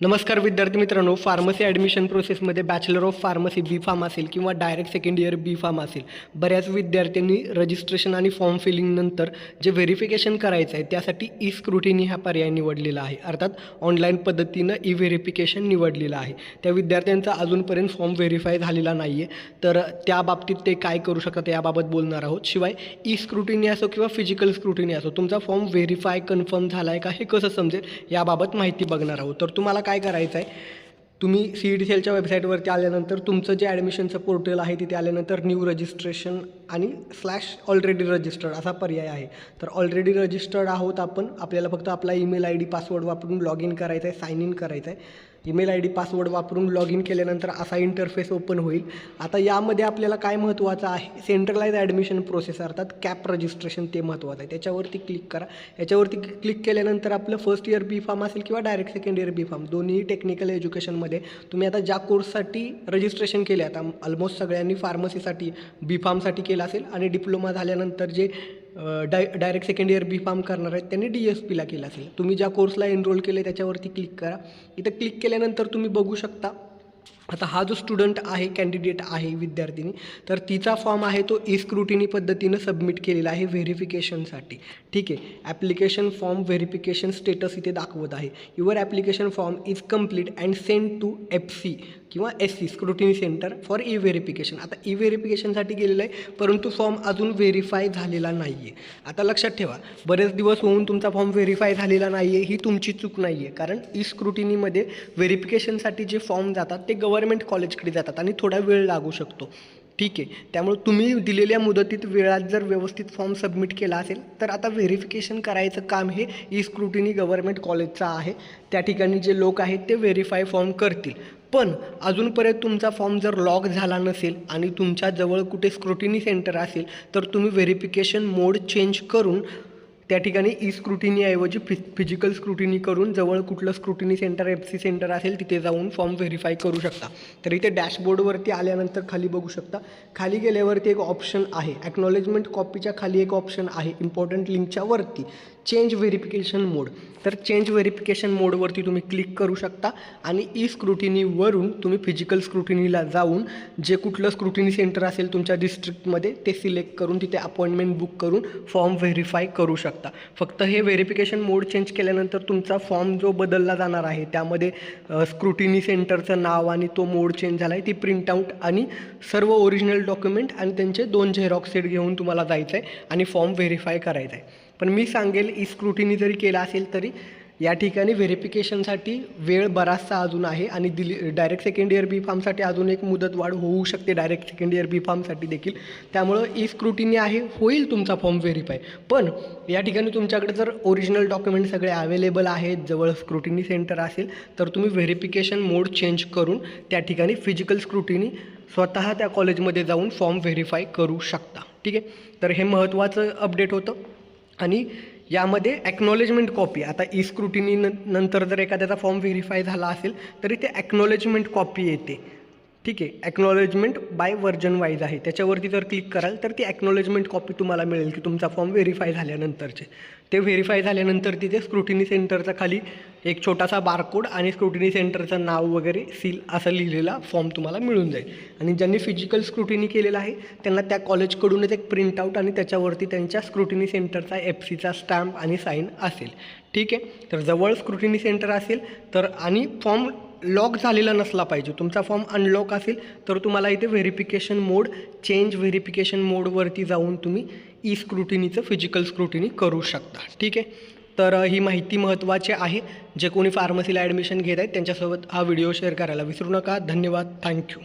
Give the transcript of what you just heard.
नमस्कार विद्यार्थी मित्रांनो फार्मसी ॲडमिशन प्रोसेसमध्ये bachelor of pharmacy B pharm असेल किंवा direct second year B pharm असेल बऱ्याच विद्यार्थ्यांनी रजिस्ट्रेशन आणि फॉर्म फिलिंगनंतर जे व्हेरिफिकेशन करायचं आहे त्यासाठी ई स्क्रुटिनी हा पर्याय निवडलेला आहे. अर्थात ऑनलाईन पद्धतीनं ई व्हेरिफिकेशन निवडलेलं आहे. त्या विद्यार्थ्यांचा अजूनपर्यंत फॉर्म व्हेरीफाय झालेला नाही आहे तर त्या बाबतीत ते काय करू शकतात याबाबत बोलणार आहोत. शिवाय ई स्क्रुटिनी असो किंवा फिजिकल स्क्रुटिनी असो तुमचा फॉर्म व्हेरीफाय कन्फर्म झाला आहे का हे कसं समजेल याबाबत माहिती बघणार आहोत. तर तुम्हाला काय करायचं आहे तुम्ही सी ई डी सेलच्या वेबसाईटवरती आल्यानंतर तुमचं जे ॲडमिशनचं पोर्टल आहे तिथे आल्यानंतर न्यू रजिस्ट्रेशन आणि स्लॅश ऑलरेडी रजिस्टर्ड असा पर्याय आहे. तर ऑलरेडी रजिस्टर्ड आहोत आपण. आपल्याला फक्त आपला ईमेल आय डी पासवर्ड वापरून लॉग इन करायचं आहे साइन इन करायचं आहे ईमेल आय डी पासवर्ड वापरून लॉग इन केल्यानंतर असा इंटरफेस ओपन होईल. आता यामध्ये आपल्याला काय महत्त्वाचं आहे? सेंट्रलाइज ॲडमिशन प्रोसेस अर्थात कॅप रजिस्ट्रेशन ते महत्त्वाचं आहे. त्याच्यावरती क्लिक करा. याच्यावरती क्लिक केल्यानंतर आपलं फर्स्ट इयर बी फार्म असेल किंवा direct second year B pharm दोन्ही टेक्निकल एज्युकेशनमध्ये तुम्ही आता ज्या कोर्ससाठी रजिस्ट्रेशन केले आता ऑलमोस्ट सगळ्यांनी फार्मसीसाठी बी फार्मसाठी केलं असेल आणि डिप्लोमा झाल्यानंतर जे डाय direct second year B pharm करणार आहेत. त्यांनी डी एस पीला केलं असेल. तुम्ही ज्या कोर्सला एनरोल केले त्याच्यावरती क्लिक करा. इथं क्लिक केल्यानंतर तुम्ही बघू शकता. आता हा जो स्टुडंट आहे कॅन्डिडेट आहे विद्यार्थिनी तर तिचा फॉर्म आहे तो ई स्क्रुटिनी पद्धतीनं सबमिट केलेला आहे व्हेरिफिकेशनसाठी ठीक आहे? ॲप्लिकेशन फॉर्म व्हेरिफिकेशन स्टेटस इथे दाखवत आहे. Your application form is complete and send to F C किंवा S C scrutiny centre for E verification आता ई व्हेरिफिकेशनसाठी गेलेलं आहे परंतु फॉर्म अजून व्हेरीफाय झालेला नाही आहे आता लक्षात ठेवा बरेच दिवस होऊन तुमचा फॉर्म व्हेरीफाय झालेला नाही आहे ही तुमची चूक नाही आहे कारण ई स्क्रुटिनीमध्ये व्हेरिफिकेशनसाठी जे फॉर्म जातात ते गव्हर्नमेंट कॉलेजकडे जातात आणि थोडा वेळ लागू शकतो. ठीक आहे. त्यामुळे तुम्ही दिलेल्या मुदतीत वेळात जर व्यवस्थित फॉर्म सबमिट केला असेल तर आता व्हेरिफिकेशन करायचं काम हे ई स्क्रुटिनी गव्हर्नमेंट कॉलेजचं आहे. त्या ठिकाणी जे लोक आहेत ते व्हेरीफाय फॉर्म करतील. पण अजूनपर्यंत तुमचा फॉर्म जर लॉक झाला नसेल आणि तुमच्या जवळ कुठे स्क्रुटिनी सेंटर असेल तर तुम्ही व्हेरिफिकेशन मोड चेंज करून त्या ठिकाणी ई स्क्रुटिनीऐवजी फि फिजिकल स्क्रुटिनी करून जवळ कुठलं scrutiny centre F C centre असेल तिथे जाऊन फॉर्म व्हेरीफाय करू शकता. तर इथे डॅशबोर्डवरती आल्यानंतर खाली बघू शकता. खाली गेल्यावरती एक ऑप्शन आहे. ॲक्नॉलेजमेंट कॉपीच्या खाली एक ऑप्शन आहे. इम्पॉर्टंट लिंकच्या वरती. चेंज व्हेरिफिकेशन मोड तर चेंज व्हेरिफिकेशन मोडवरती तुम्ही क्लिक करू शकता आणि ई स्क्रुटिनीवरून तुम्ही फिजिकल स्क्रुटिनीला जाऊन जे कुठलं स्क्रुटिनी सेंटर असेल तुमच्या डिस्ट्रिक्टमध्ये ते सिलेक्ट करून तिथे अपॉइंटमेंट बुक करून फॉर्म व्हेरीफाय करू शकता. फक्त हे व्हेरिफिकेशन मोड चेंज केल्यानंतर तुमचा फॉर्म जो बदलला जाणार आहे त्यामध्ये स्क्रुटिनी सेंटरचं नाव आणि तो मोड चेंज झाला आहे ती प्रिंटआउट आणि सर्व ओरिजिनल डॉक्युमेंट आणि त्यांचे दोन झेरॉक्स सेट घेऊन तुम्हाला जायचं आहे आणि फॉर्म व्हेरीफाय करायचा आहे पण मी सांगेल ई स्क्रुटिनी जरी केला असेल तरी या ठिकाणी व्हेरिफिकेशनसाठी वेळ बराचसा अजून आहे आणि दिली डायरेक्ट सेकंड इयर बी फार्मसाठी अजून एक मुदत वाढ होऊ शकते डायरेक्ट सेकंड इयर बी फार्मसाठी देखील. त्यामुळं e ई स्क्रुटिनी आहे होईल तुमचा फॉर्म व्हेरीफाय पण या ठिकाणी तुमच्याकडे जर ओरिजिनल डॉक्युमेंट सगळे अवेलेबल आहेत जवळ स्क्रुटिनी सेंटर असेल तर तुम्ही व्हेरिफिकेशन मोड चेंज करून त्या ठिकाणी फिजिकल स्क्रुटिनी स्वतः त्या कॉलेजमध्ये जाऊन फॉर्म व्हेरीफाय करू शकता. ठीक आहे? तर हे महत्त्वाचं अपडेट होतं. आणि यामध्ये ॲक्नॉलेजमेंट कॉपी आता ई स्क्रुटिनी न नंतर जर एखाद्याचा फॉर्म व्हेरीफाय झाला असेल तरी ते ॲक्नॉलेजमेंट कॉपी येते. ठीक आहे. ॲक्नॉलेजमेंट बाय वर्जन वाईज आहे. त्याच्यावरती जर क्लिक कराल तर ती ॲक्नॉलेजमेंट कॉपी तुम्हाला मिळेल की तुमचा फॉर्म व्हेरीफाय झाल्यानंतरचे. ते व्हेरीफाय झाल्यानंतर तिथे स्क्रुटिनी सेंटरचा खाली एक छोटासा बारकोड आणि स्क्रुटिनी सेंटरचं नाव वगैरे सील असं लिहिलेला फॉर्म तुम्हाला मिळून जाईल. आणि ज्यांनी फिजिकल स्क्रुटिनी केलेला आहे त्यांना त्या कॉलेजकडूनच एक प्रिंटआउट आणि त्याच्यावरती त्यांच्या स्क्रुटिनी सेंटरचा एफ सीचा स्टॅम्प आणि साईन असेल. ठीक आहे. तर जवळ स्क्रुटिनी सेंटर असेल तर आणि फॉर्म लॉक झालेला नसला पाहिजे. तुमचा फॉर्म अनलॉक असेल तर तुम्हाला इथे व्हेरिफिकेशन मोड चेंज व्हेरिफिकेशन मोडवरती जाऊन तुम्ही ई स्क्रुटिनीचं फिजिकल स्क्रुटिनी करू शकता. ठीक आहे? तर ही माहिती महत्त्वाची आहे. जे कोणी फार्मसीला ॲडमिशन घेत आहेत त्यांच्यासोबत हा व्हिडिओ शेअर करायला विसरू नका. धन्यवाद. थँक्यू